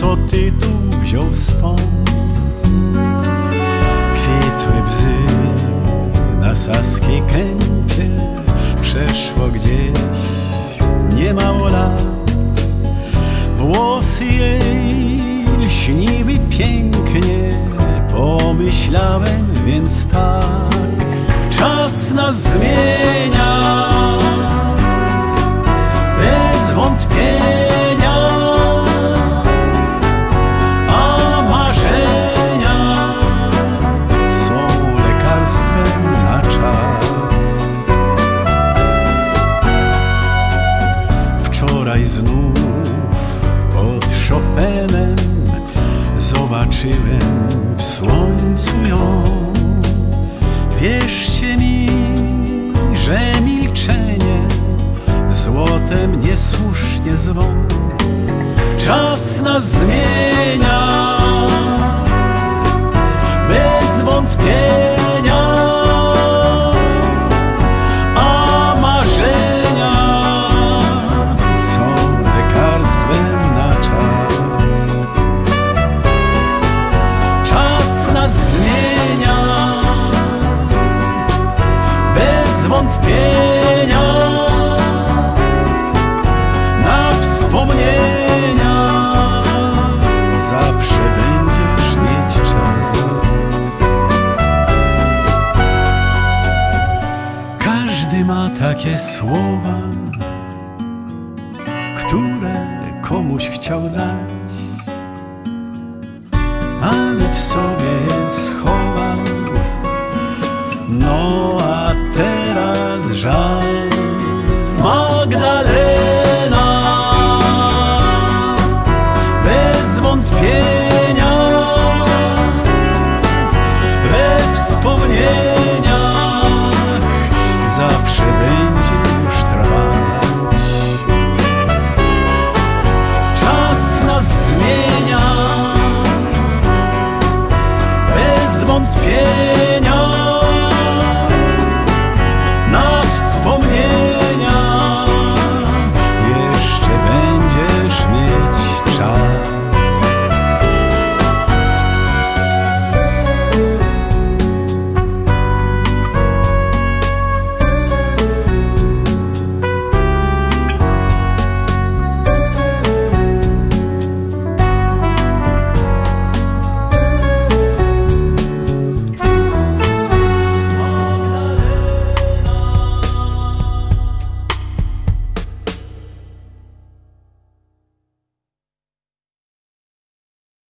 co ty tu wziął stąd. Kwitły bzy na saskiej kępie, przeszło gdzieś niemało lat. Włosy jej lśniły pięknie, pomyślałem więc tak, czas nas zmienia. Znów pod Chopinem zobaczyłem w słońcu ją. Wierzcie mi, że milczenie złotem niesłusznie zwą. Czas nas zmienia na wspomnienia zawsze będziesz mieć czas. Każdy ma takie słowa, które komuś chciał dać, ale 当